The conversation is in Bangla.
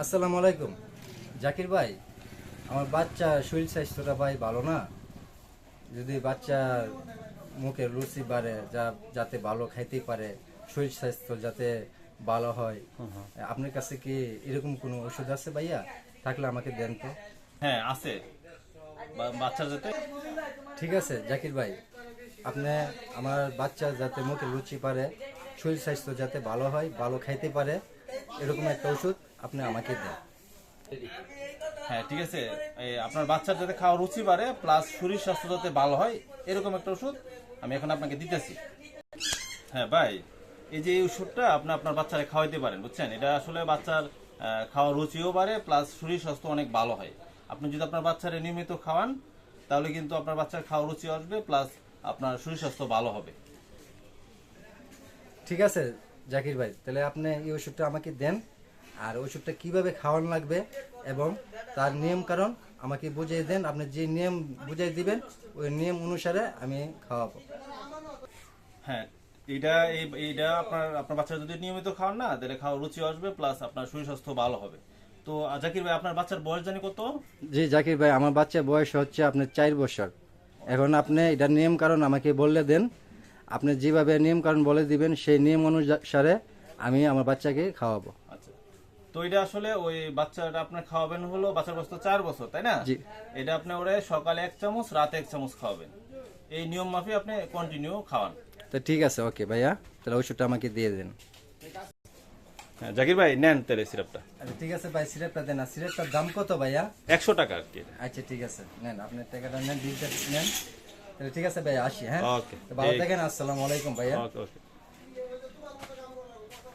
আসসালামু আলাইকুম। জাকির ভাই আমার বাচ্চা শরীর স্বাস্থ্যটা ভাই ভালো না? যদি বাচ্চার মুখে রুচি বাড়ে যা যাতে ভালো খাইতে পারে শরীর স্বাস্থ্য যাতে ভালো হয় আপনার কাছে কি এরকম কোনো ওষুধ আছে ভাইয়া? থাকলে আমাকে দেন তো। হ্যাঁ আছে। বাচ্চার যাতে ঠিক আছে জাকির ভাই আপনি আমার বাচ্চা যাতে মুখে রুচি পারে শরীর স্বাস্থ্য যাতে ভালো হয় ভালো খাইতে পারে এরকম একটা ওষুধ আপনি আমাকে দেন। হ্যাঁ ঠিক আছে। আপনার বাচ্চার যাতে খাওয়া রুচি বাড়ে প্লাস শরীর স্বাস্থ্য যাতে ভালো হয় এরকম একটা ওষুধ আমি এখন আপনাকে দিতেছি। হ্যাঁ ভাই এই যে এই ওষুধটা আপনি আপনার বাচ্চাকে খাওয়াইতে পারেন বুঝছেন? এটা আসলে বাচ্চার আহ, খাওয়ার রুচিও বাড়ে প্লাস শরীর স্বাস্থ্য অনেক ভালো হয়। আপনি যদি আপনার বাচ্চারে নিয়মিত খাওয়ান তাহলে কিন্তু আপনার বাচ্চার খাওয়া রুচি আসবে প্লাস আপনার শরীর স্বাস্থ্য ভালো হবে। ঠিক আছে জাকির ভাই তাহলে আপনি এই ওষুধটা আমাকে দেন আর ওষুধটা কীভাবে খাওয়ানো লাগবে এবং তার নিয়ম কারণ আমাকে বুঝিয়ে দেন আপনি যে নিয়ম বুঝিয়ে দিবেন ওই নিয়ম অনুসারে আমি খাওয়াবো। হ্যাঁ এটা এই এইটা আপনার আপনার বাচ্চা যদি নিয়মিত খাওয়ান না তাহলে খাওয়া রুচি আসবে প্লাস আপনার শরীর স্বাস্থ্য ভালো হবে। তো জাকির ভাই আপনার বাচ্চার বয়স জানি কত? জি জাকির ভাই আমার বাচ্চার বয়স হচ্ছে আপনার চার বছর। এখন আপনি এটার নিয়ম কারণ আমাকে বললে দেন আপনি যেভাবে নিয়ম কারণ বলে দিবেন সেই নিয়ম অনুসারে আমি আমার বাচ্চাকে খাওয়াবো। আচ্ছা। তো এটা আসলে ওই বাচ্চাটা আপনার খাওয়াবেন হলো বাচ্চার বয়স তো চার বছর তাই না? এটা আপনি ওরে সকালে এক চামচ রাতে এক চামচ খাওয়াবেন। এই নিয়ম মাফি আপনি কন্টিনিউ খাওয়ান। তো ঠিক আছে ওকে ভাইয়া। তাহলে ওষুধটা আমাকে দিয়ে দেন। হ্যাঁ জাকির ভাই নেন তাহলে সিরাপটা। আচ্ছা ঠিক আছে ভাই সিরাপটা দেন। আর সিরাপটার দাম কত ভাইয়া? একশো টাকা আর কি আচ্ছা ঠিক আছে। নেন আপনার টাকাটা নেন বিলটা নেন। ঠিক আছে ভাই আসি হ্যাঁ? ওকে তো ভালো থাকেন আসসালামু আলাইকুম ভাইয়া। ওকে ওকে